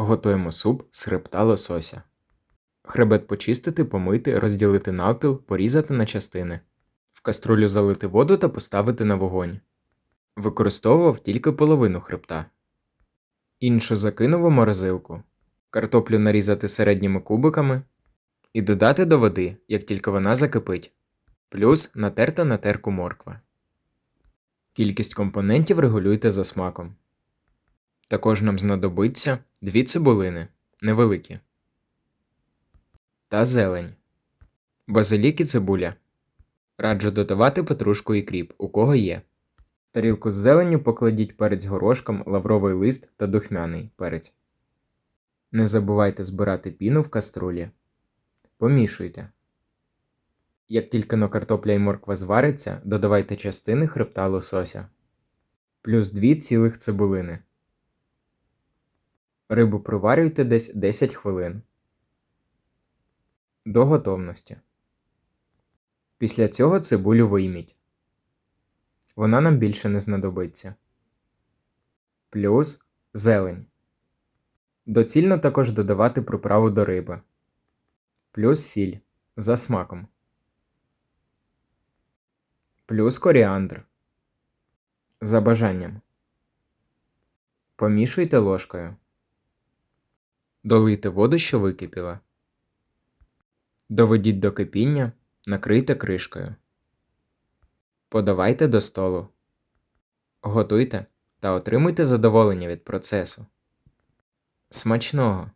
Готуємо суп з хребта лосося. Хребет почистити, помити, розділити навпіл, порізати на частини. В каструлю залити воду та поставити на вогонь. Використовував тільки половину хребта. Іншу закинув у морозилку. Картоплю нарізати середніми кубиками і додати до води, як тільки вона закипить. Плюс натерта на терку морква. Кількість компонентів регулюйте за смаком. Також нам знадобиться дві цибулини невеликі та зелень, базилік і цибуля. Раджу додавати петрушку і кріп, у кого є. Тарілку з зеленню покладіть перець горошком, лавровий лист та духмяний перець. Не забувайте збирати піну в каструлі. Помішуйте. Як тільки но картопля і морква звариться, додавайте частини хребта лосося. Плюс 2 цілих цибулини. Рибу проварюйте десь 10 хвилин. До готовності. Після цього цибулю вийміть. Вона нам більше не знадобиться. Плюс зелень. Доцільно також додавати приправу до риби. Плюс сіль за смаком. Плюс коріандр. За бажанням. Помішуйте ложкою. Долийте воду, що википіла. Доведіть до кипіння, накрийте кришкою. Подавайте до столу. Готуйте та отримуйте задоволення від процесу. Смачного!